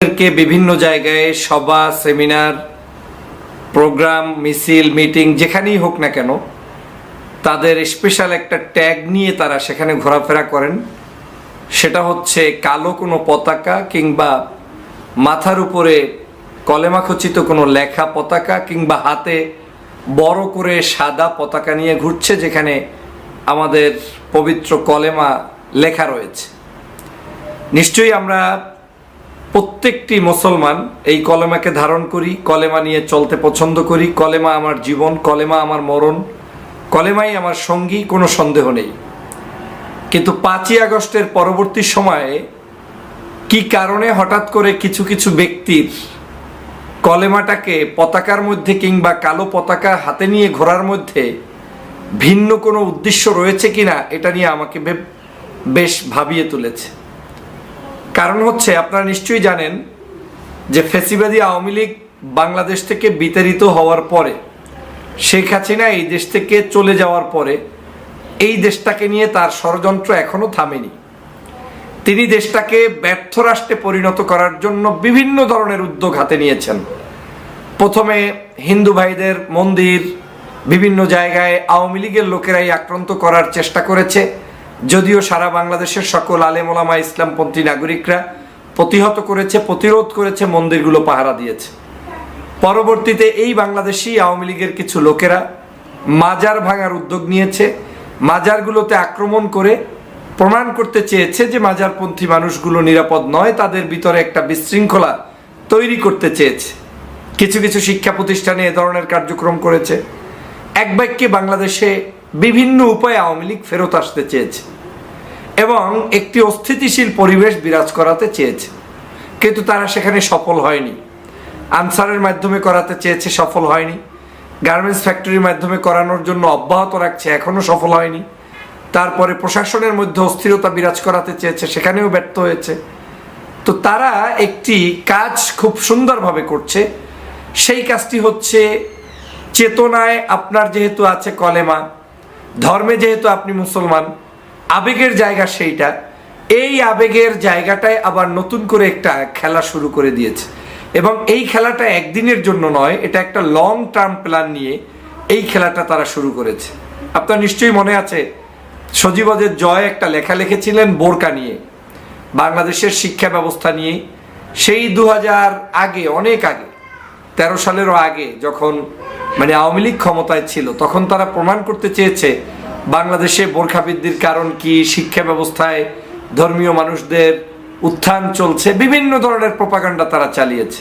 কে বিভিন্ন জায়গায় সভা, সেমিনার, প্রোগ্রাম, মিছিল, মিটিং যেখানেই হোক না কেন, তাদের স্পেশাল একটা ট্যাগ নিয়ে তারা সেখানে ঘোরাফেরা করেন। সেটা হচ্ছে কালো কোনো পতাকা কিংবা মাথার উপরে কলেমা খচিত কোনো লেখা পতাকা কিংবা হাতে বড় করে সাদা পতাকা নিয়ে ঘুরছে যেখানে আমাদের পবিত্র কলেমা লেখা রয়েছে। নিশ্চয়ই আমরা প্রত্যেকটি মুসলমান এই কলেমাকে ধারণ করি, কলেমা নিয়ে চলতে পছন্দ করি, কলেমা আমার জীবন, কলেমা আমার মরণ, কলেমাই আমার সঙ্গী, কোনো সন্দেহ নেই। কিন্তু পাঁচই আগস্টের পরবর্তী সময়ে কি কারণে হঠাৎ করে কিছু কিছু ব্যক্তির কলেমাটাকে পতাকার মধ্যে কিংবা কালো পতাকা হাতে নিয়ে ঘোরার মধ্যে ভিন্ন কোনো উদ্দেশ্য রয়েছে কিনা, এটা নিয়ে আমাকে বেশ ভাবিয়ে তুলেছে। কারণ হচ্ছে আপনারা নিশ্চয়ই জানেন যে ফেসিবাদী আওয়ামী লীগ বাংলাদেশ থেকে বিতাড়িত হওয়ার পরে, শেখ হাসিনা এই দেশ থেকে চলে যাওয়ার পরে এই দেশটাকে নিয়ে তার ষড়যন্ত্র এখনও থামেনি। তিনি দেশটাকে ব্যর্থ রাষ্ট্রে পরিণত করার জন্য বিভিন্ন ধরনের উদ্যোগ হাতে নিয়েছেন। প্রথমে হিন্দু ভাইদের মন্দির, বিভিন্ন জায়গায় আওয়ামী লীগের লোকেরাই আক্রান্ত করার চেষ্টা করেছে। যদিও সারা বাংলাদেশের সকল আলেমোলামা ইসলামপন্থী নাগরিকরা প্রতিহত করেছে, প্রতিরোধ করেছে, মন্দিরগুলো পাহারা দিয়েছে। পরবর্তীতে এই বাংলাদেশি আওয়ামী লীগের কিছু লোকেরা মাজার ভাঙার উদ্যোগ নিয়েছে। মাজারগুলোতে আক্রমণ করে প্রমাণ করতে চেয়েছে যে মাজারপন্থী মানুষগুলো নিরাপদ নয়, তাদের ভিতরে একটা বিশৃঙ্খলা তৈরি করতে চেয়েছে। কিছু কিছু শিক্ষা প্রতিষ্ঠানে এ ধরনের কার্যক্রম করেছে। এক বাক্যে বাংলাদেশে বিভিন্ন উপায়ে আওয়ামী লীগ ফেরত আসতে চেয়েছে এবং একটি অস্থিতিশীল পরিবেশ বিরাজ করাতে চেয়েছে। কিন্তু তারা সেখানে সফল হয়নি। আনসারের মাধ্যমে করাতে চেয়েছে, সফল হয়নি। গার্মেন্টস ফ্যাক্টরির মাধ্যমে করানোর জন্য অব্যাহত রাখছে, এখনও সফল হয়নি। তারপরে প্রশাসনের মধ্যে অস্থিরতা বিরাজ করাতে চেয়েছে, সেখানেও ব্যর্থ হয়েছে। তো তারা একটি কাজ খুব সুন্দরভাবে করছে। সেই কাজটি হচ্ছে, চেতনায় আপনার যেহেতু আছে কলেমা ধর্মে যেহেতু আপনি মুসলমান, আবেগের জায়গা সেইটা। এই আবেগের জায়গাটায় আবার নতুন করে একটা খেলা শুরু করে দিয়েছে। এবং এই খেলাটা একদিনের জন্য নয়, এটা একটা লং টার্ম প্ল্যান নিয়ে এই খেলাটা তারা শুরু করেছে। আপনার নিশ্চয়ই মনে আছে সজীবদের জয় একটা লেখা লিখেছিলেন বোরকা নিয়ে, বাংলাদেশের শিক্ষা ব্যবস্থা নিয়ে। সেই দু হাজার আগে, অনেক আগে তেরো সালেরও আগে যখন মানে আওয়ামী লীগ ক্ষমতায় ছিল, তখন তারা প্রমাণ করতে চেয়েছে, বাংলাদেশে বোরখা বৃদ্ধির কারণ কি, শিক্ষা ব্যবস্থায় ধর্মীয় মানুষদের উত্থান চলছে, বিভিন্ন ধরনের প্রপাগান্ডা তারা চালিয়েছে।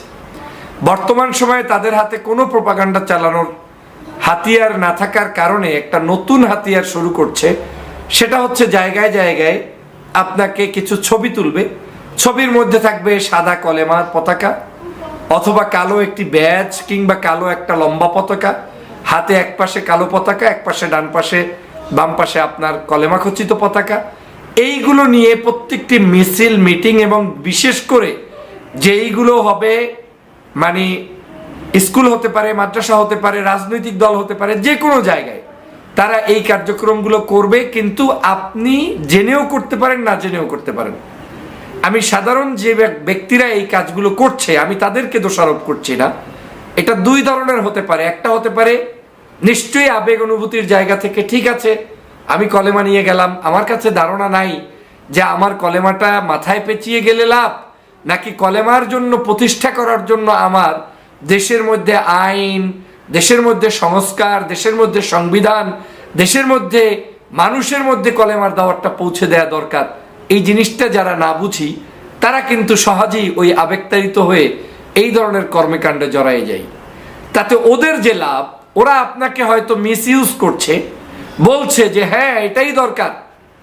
বর্তমান সময়ে তাদের হাতে কোনো প্রপাগান্ডা চালানোর হাতিয়ার না থাকার কারণে একটা নতুন হাতিয়ার শুরু করছে, সেটা হচ্ছে জায়গায় জায়গায় আপনাকে কিছু ছবি তুলবে, ছবির মধ্যে থাকবে সাদা কলেমার পতাকা অথবা কালো একটি ব্যাজ কিংবা কালো একটা লম্বা পতাকা, হাতে এক পাশে কালো পতাকা, এক পাশে ডান পাশে, বাম পাশে আপনার কলেমা খচিত পতাকা। এইগুলো নিয়ে প্রত্যেকটি মিছিল, মিটিং এবং বিশেষ করে যেইগুলো হবে মানে স্কুল হতে পারে, মাদ্রাসা হতে পারে, রাজনৈতিক দল হতে পারে, যে কোনো জায়গায় তারা এই কার্যক্রমগুলো করবে, কিন্তু আপনি জেনেও করতে পারেন, না জেনেও করতে পারেন। আমি সাধারণ যে ব্যক্তিরা এই কাজগুলো করছে, আমি তাদেরকে দোষারোপ করছি না। এটা দুই ধরনের হতে পারে। একটা হতে পারে, নিশ্চয়ই আবেগ অনুভূতির জায়গা থেকে ঠিক আছে, আমি কলেমা নিয়ে গেলাম। আমার কাছে ধারণা নাই যে আমার কলেমাটা মাথায় পেঁচিয়ে গেলে লাভ, নাকি কলেমার জন্য প্রতিষ্ঠা করার জন্য আমার দেশের মধ্যে আইন, দেশের মধ্যে সংস্কার, দেশের মধ্যে সংবিধান, দেশের মধ্যে মানুষের মধ্যে কলেমার দাওয়াতটা পৌঁছে দেওয়া দরকার। এই জিনিসটা যারা না বুঝি, তারা কিন্তু সহজেই ওই আবেগতাড়িত হয়ে এই ধরনের কর্মকাণ্ডে জড়ায় যায়। তাতে ওদের যে লাভ, ওরা আপনাকে হয়তো মিস ইউজ করছে, বলছে যে হ্যাঁ এটাই দরকার।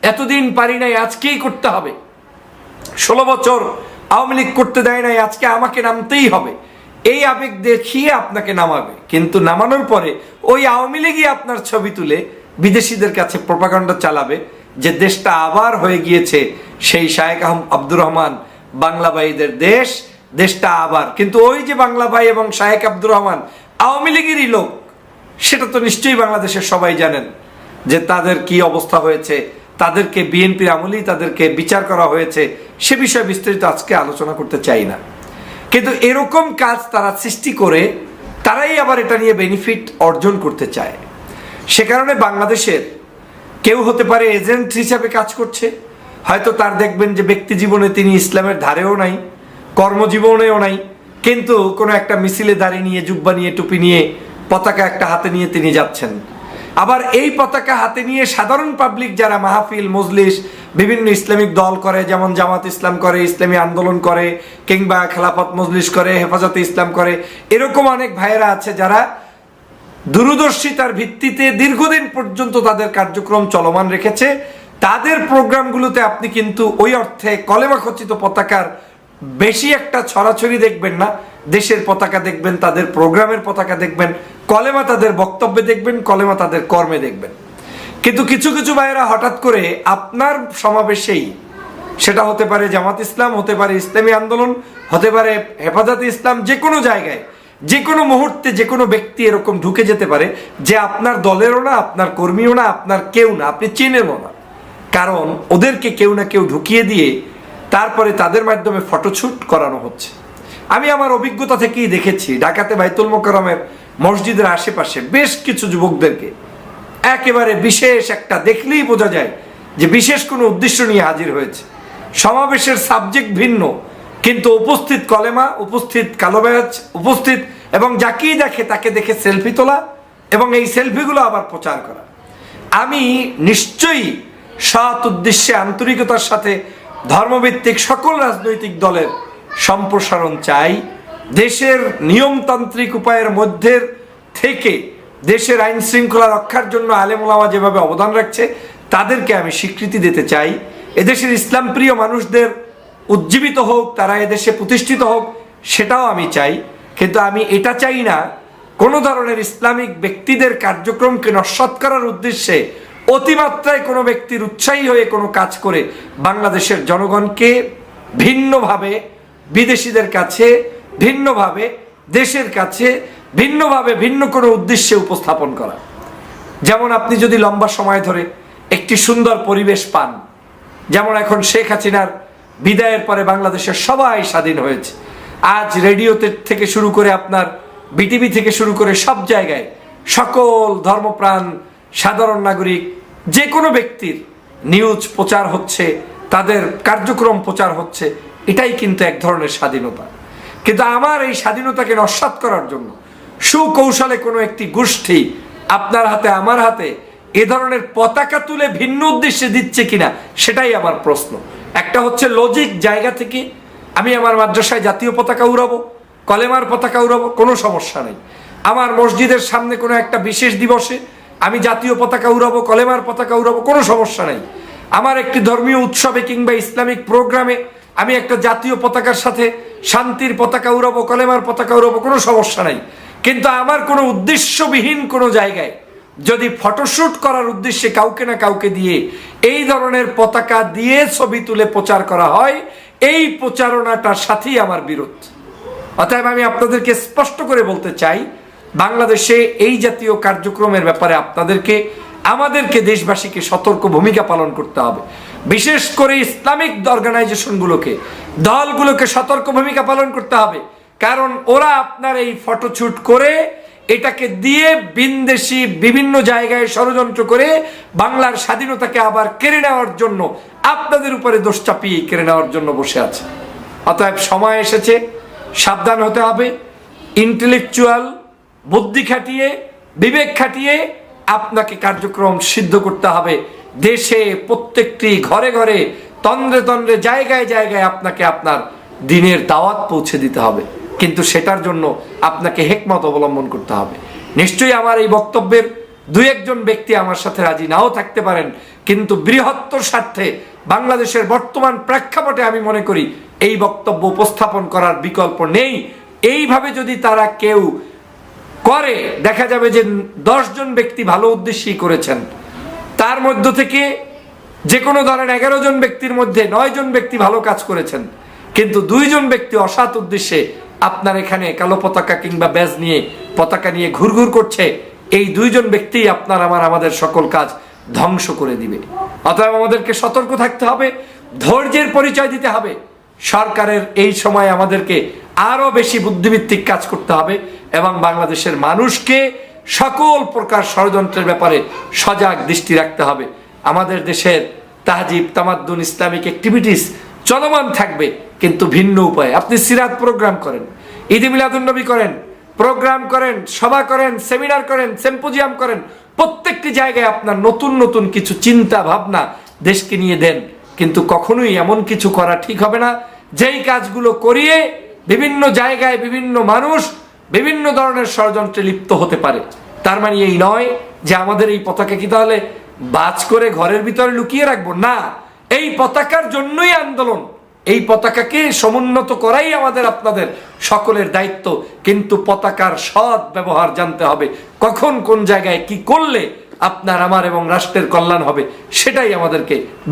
এতদিন পারি নাই, আজকেই করতে হবে। ষোলো বছর আওয়ামী লীগ করতে দেয় নাই, আজকে আমাকে নামতেই হবে। এই আবেগ দেখিয়ে আপনাকে নামাবে। কিন্তু নামানোর পরে ওই আওয়ামী লীগই আপনার ছবি তুলে বিদেশিদের কাছে প্রপাগান্ডা চালাবে যে দেশটা আবার হয়ে গিয়েছে, সেই শায়েক আব্দুর রহমান বাংলা ভাইদের দেশ, দেশটা আবার। কিন্তু ওই যে বাংলা ভাই এবং শায়েক আব্দুর রহমান আওয়ামী লীগেরই লোক, সেটা তো নিশ্চয়ই বাংলাদেশের সবাই জানেন যে তাদের কি অবস্থা হয়েছে, তাদেরকে বিএনপির আমলেই তাদেরকে বিচার করা হয়েছে, সে বিষয়ে বিস্তারিত আজকে আলোচনা করতে চাই না। কিন্তু এরকম কাজ তারা সৃষ্টি করে, তারাই আবার এটা নিয়ে বেনিফিট অর্জন করতে চায়। সে কারণে বাংলাদেশের কেউ হতে পারে এজেন্ট হিসাবে কাজ করছে, হয়তো তার দেখবেন যে ব্যক্তি জীবনে তিনি ইসলামের ধারেও নাই, কর্মজীবনেও নাই, কিন্তু কোনো একটা মিছিলে দাঁড়িয়ে নিয়ে, জুব্বা নিয়ে, টুপি নিয়ে, পতাকা একটা হাতে নিয়ে তিনি যাচ্ছেন। আবার এই পতাকা হাতে নিয়ে সাধারণ পাবলিক যারা মাহফিল, মজলিস, বিভিন্ন ইসলামিক দল করে, যেমন জামাত ইসলাম করে, ইসলামী আন্দোলন করে, কিংবা খেলাফত মজলিস করে, হেফাজতে ইসলাম করে, এরকম অনেক ভাইয়েরা আছে যারা দূরদর্শিতার ভিত্তিতে দীর্ঘদিন পর্যন্ত তাদের কার্যক্রম চলমান রেখেছে। তাদের প্রোগ্রামগুলোতে আপনি কিন্তু ওই অর্থে কলেমা খচিত পতাকার বেশি একটা ছড়াছড়ি দেখবেন না। দেশের পতাকা দেখবেন, তাদের প্রোগ্রামের পতাকা দেখবেন, কলেমা তাদের বক্তব্যে দেখবেন, কলেমা তাদের কর্মে দেখবেন। কিন্তু কিছু কিছু ভাইয়েরা হঠাৎ করে আপনার সমাবেশেই, সেটা হতে পারে জামাত ইসলাম, হতে পারে ইসলামী আন্দোলন, হতে পারে হেফাজত ইসলাম, যে কোনো জায়গায় যে কোনো মুহূর্তে যে কোনো ব্যক্তি এরকম ঢুকে যেতে পারে যে আপনার দলেরও না, আপনার কর্মীও না, আপনার কেউ না, আপনি চেনেনও না। কারণ ওদেরকে কেউ না কেউ ঢুকিয়ে দিয়ে তারপরে তাদের মাধ্যমে ফটোশ্যুট করানো হচ্ছে। আমি আমার অভিজ্ঞতা থেকেই দেখেছি, ঢাকাতে বাইতুল মোকরমের মসজিদের আশেপাশে বেশ কিছু যুবকদেরকে একেবারে বিশেষ একটা দেখলেই বোঝা যায় যে বিশেষ কোনো উদ্দেশ্য নিয়ে হাজির হয়েছে। সমাবেশের সাবজেক্ট ভিন্ন, কিন্তু উপস্থিত কলেমা, উপস্থিত কালো ব্যাচ উপস্থিত এবং যাকেই দেখে তাকে দেখে সেলফি তোলা এবং এই সেলফিগুলো আবার প্রচার করা। আমি নিশ্চয়ই সৎ উদ্দেশ্যে আন্তরিকতার সাথে ধর্মভিত্তিক সকল রাজনৈতিক দলের সম্প্রসারণ চাই। দেশের নিয়মতান্ত্রিক উপায়ের মধ্যে থেকে দেশের আইন শৃঙ্খলা রক্ষার জন্য আলেমুলামা যেভাবে অবদান রাখছে, তাদেরকে আমি স্বীকৃতি দিতে চাই। এদেশের ইসলাম প্রিয় মানুষদের উজ্জীবিত হোক, তারা এদেশে প্রতিষ্ঠিত হোক, সেটাও আমি চাই। কিন্তু আমি এটা চাই না, কোনো ধরনের ইসলামিক ব্যক্তিদের কার্যক্রমকে নস্বাত করার উদ্দেশ্যে অতিমাত্রায় কোনো ব্যক্তির উৎসাহী হয়ে কোনো কাজ করে বাংলাদেশের জনগণকে ভিন্নভাবে, বিদেশিদের কাছে ভিন্নভাবে, দেশের কাছে ভিন্নভাবে ভিন্ন কোনো উদ্দেশ্যে উপস্থাপন করা। যেমন আপনি যদি লম্বা সময় ধরে একটি সুন্দর পরিবেশ পান, যেমন এখন শেখ হাসিনার বিদায়ের পরে বাংলাদেশের সবাই স্বাধীন হয়েছে আজ রেডিওতে থেকে শুরু করে আপনার বিটিভি থেকে শুরু করে সব জায়গায় সকল ধর্মপ্রাণ, সাধারণ নাগরিক, যে কোনো ব্যক্তির নিউজ প্রচার হচ্ছে, তাদের কার্যক্রম প্রচার হচ্ছে, এটাই কিন্তু এক ধরনের স্বাধীনতা। কিন্তু আমার এই স্বাধীনতাকে নস্বাত করার জন্য সুকৌশলে কোনো একটি গোষ্ঠী আপনার হাতে, আমার হাতে এ ধরনের পতাকা তুলে ভিন্ন উদ্দেশ্যে দিচ্ছে কিনা, সেটাই আমার প্রশ্ন। একটা হচ্ছে লজিক জায়গা থেকে আমি আমার মাদ্রাসায় জাতীয় পতাকা উড়াবো, কলেমার পতাকা উড়াবো, কোনো সমস্যা নেই। আমার মসজিদের সামনে কোনো একটা বিশেষ দিবসে আমি জাতীয় পতাকা উড়াবো, কলেমার পতাকা উড়াবো, কোনো সমস্যা নেই। আমার একটি ধর্মীয় উৎসবে কিংবা ইসলামিক প্রোগ্রামে আমি একটা জাতীয় পতাকার সাথে শান্তির পতাকা উড়াবো, কলেমার পতাকা উড়াবো, কোনো সমস্যা নাই। কিন্তু আমার কোনো উদ্দেশ্যবিহীন কোনো জায়গায় যদি ফটোশ্যুট করার উদ্দেশ্যে কাউকে না কাউকে দিয়ে এই ধরনের পতাকা দিয়ে ছবি তুলে প্রচার করা হয় এই প্রচারণাটার সাথেই আমার বিরোধ। অতএব আমি আপনাদেরকে স্পষ্ট করে বলতে চাই, বাংলাদেশে এই জাতীয় কার্যক্রমের ব্যাপারে আপনাদেরকে, আমাদেরকে দেশবাসীকে সতর্ক ভূমিকা পালন করতে হবে। বিশেষ করে ইসলামিক অর্গানাইজেশনগুলোকে, দলগুলোকে সতর্ক ভূমিকা পালন করতে হবে। কারণ ওরা আপনার এই ফটোশ্যুট করে এটাকে দিয়ে বিনদেশি বিভিন্ন জায়গায় ষড়যন্ত্র করে বাংলার স্বাধীনতাকে আবার কেড়ে নেওয়ার জন্য আপনাদের উপরে দোষ চাপিয়ে কেড়ে নেওয়ার জন্য বসে আছে। অতএব সময় এসেছে, সাবধান হতে হবে ইন্টেলেকচুয়াল বুদ্ধি খাটিয়ে, বিবেক খাটিয়ে আপনাকে কার্যক্রম সিদ্ধ করতে হবে। দেশে প্রত্যেকটি ঘরে ঘরে, তন্দ্রে তন্দ্রে, জায়গায় জায়গায় আপনাকে আপনার দিনের দাওয়াত পৌঁছে দিতে হবে। কিন্তু সেটার জন্য আপনাকে হেকমত অবলম্বন করতে হবে। নিশ্চয়ই আমার এই বক্তব্যের দু একজন ব্যক্তি আমার সাথে রাজি নাও থাকতে পারেন, কিন্তু বৃহত্তর স্বার্থে বাংলাদেশের বর্তমান প্রেক্ষাপটে আমি মনে করি এই বক্তব্য উপস্থাপন করার বিকল্প নেই। এইভাবে যদি তারা কেউ করে, দেখা যাবে যে জন ব্যক্তি ভালো উদ্দেশ্যেই করেছেন। তার মধ্য থেকে যে কোনো ধরেন এগারো জন ব্যক্তির মধ্যে নয় জন ব্যক্তি ভালো কাজ করেছেন, কিন্তু দুইজন ব্যক্তি অসৎ উদ্দেশ্যে আপনার এখানে কালো পতাকা কিংবা ব্যাজ নিয়ে, পতাকা নিয়ে ঘুরঘুর করছে, এই দুইজন ব্যক্তি আপনার আমার, আমাদের সকল কাজ ধ্বংস করে দিবে। অতএব আমাদেরকে সতর্ক থাকতে হবে, ধৈর্যের পরিচয় দিতে হবে। সরকারের এই সময় আমাদেরকে আরও বেশি বুদ্ধিভিত্তিক কাজ করতে হবে এবং বাংলাদেশের মানুষকে সকল প্রকার ষড়যন্ত্রের ব্যাপারে সজাগ দৃষ্টি রাখতে হবে। আমাদের দেশের তাহজিব তামাদ্দুন ইসলামিক অ্যাক্টিভিটিস চলমান থাকবে, কিন্তু ভিন্ন উপায়ে। আপনি সিরাত প্রোগ্রাম করেন, ঈদ মিলাদুন্নবী করেন প্রোগ্রাম করেন, সভা করেন সেমিনার করেন সেম্পোজিয়াম করেন, প্রত্যেকটি জায়গায় আপনার নতুন নতুন কিছু চিন্তা, ভাবনা দেশকে নিয়ে দেন। কিন্তু কখনোই এমন কিছু করা ঠিক হবে না। যেই কাজগুলো করিয়ে বিভিন্ন জায়গায় বিভিন্ন মানুষ বিভিন্ন ধরনের ষড়যন্ত্রে লিপ্ত হতে পারে। তার মানে এই নয় যে আমাদের এই পতাকা কি তাহলে বাজ করে ঘরের ভিতরে লুকিয়ে রাখব? না। এই পতাকার জন্যই আন্দোলন। এই পতাকাকে সমুন্নত করাই আমাদের আপনাদের সকলের দায়িত্ব। কিন্তু পতাকার সৎ ব্যবহার জানতে হবে, কখন কোন জায়গায় কি করলে আপনার, আমার এবং রাষ্ট্রের কল্যাণ হবে, সেটাই আমাদেরকে